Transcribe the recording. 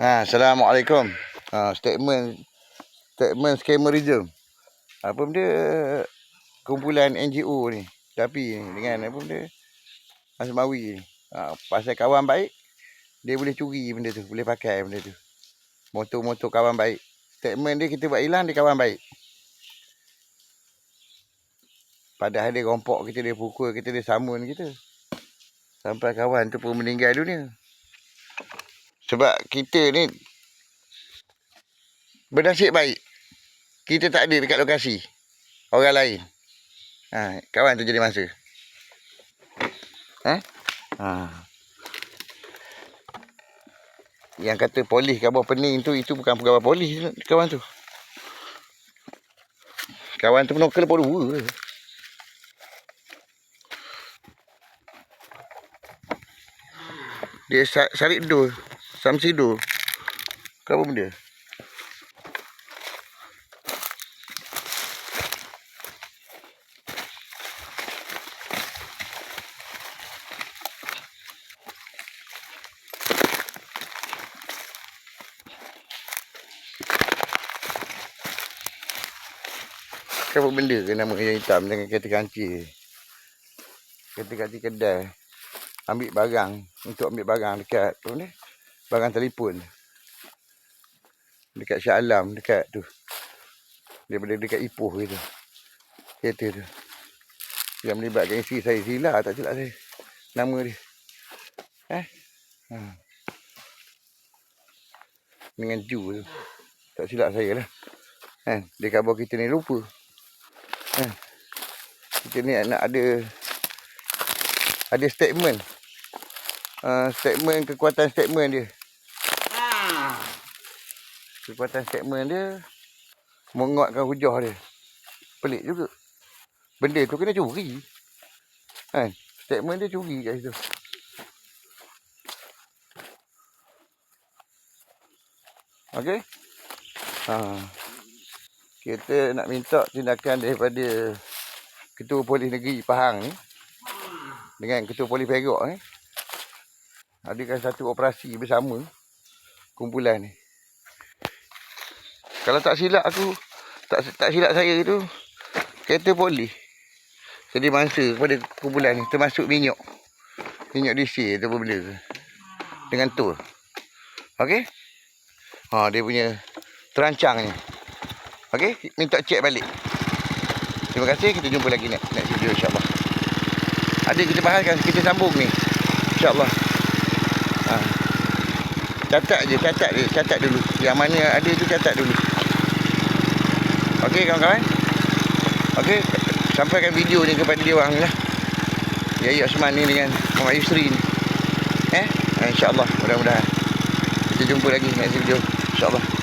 Ha, Assalamualaikum. Ha, statement statement scammerism. Apa benda kumpulan NGO ni. Tapi dengan apa benda Asmawi ni. Ha, pasal kawan baik dia boleh curi benda tu, boleh pakai benda tu. Motor-motor kawan baik. Statement dia kita buat hilang dia kawan baik. Padahal dia rompok kita, dia pukul kita, dia samun kita. Sampai kawan tu pun meninggal dunia. Sebab kita ni bernasib baik. Kita tak ada dekat lokasi. Orang lain. Ha, kawan tu jadi masa. Ha? Ha. Yang kata polis kabar pening tu, itu bukan pegawai polis kawan tu. Kawan tu penokal pun dua. Dia sa- sarik dul. Samsi dul. Kau apa benda? Kau benda ke nama yang hitam dengan kereta kancil? Kereta kancil kedai. Ambil barang. Untuk ambil barang dekat apa ni? Barang telefon. Dekat Shah Alam. Dekat tu. Daripada dekat Ipoh gitu. Kereta tu. Yang melibatkan isteri saya. Zila tak silap saya. Nama dia. Eh? Ha. Dengan Ju tu. Tak silap saya lah. Kan? Dia khabar kita ni lupa. Kan? Kita ni nak ada ada statement. Uh, statement kekuatan statement dia. Kekuatan statement dia menguatkan hujah dia. Pelik juga. Benda tu kena curi. Kan? Statement dia curi kat situ. Okey? Ha. Kita nak minta tindakan daripada Ketua Polis Negeri Pahang ni dengan Ketua Polis Perak ni adakan satu operasi bersama kumpulan ni. Kalau tak silap aku tak tak silap saya tu kereta polis jadi mangsa kepada kumpulan ni termasuk minyak. Minyak DC tu apa benda tu. Dengan tol. Okey? Ha dia punya terancang ni. Okey, minta cek balik. Terima kasih. Kita jumpa lagi next, next video insya-Allah. Ada kita bahalkan kita sambung ni. Insya-Allah. Ha. Catat je, catat je, catat dulu. Yang mana ada tu catat dulu. Okey kawan-kawan. Okey, sampaikan video ni kepada dia orang lah. Yaya Osman ni dengan Muhammad Yusri ni. Eh, insya-Allah mudah-mudahan. Kita jumpa lagi next video insya-Allah.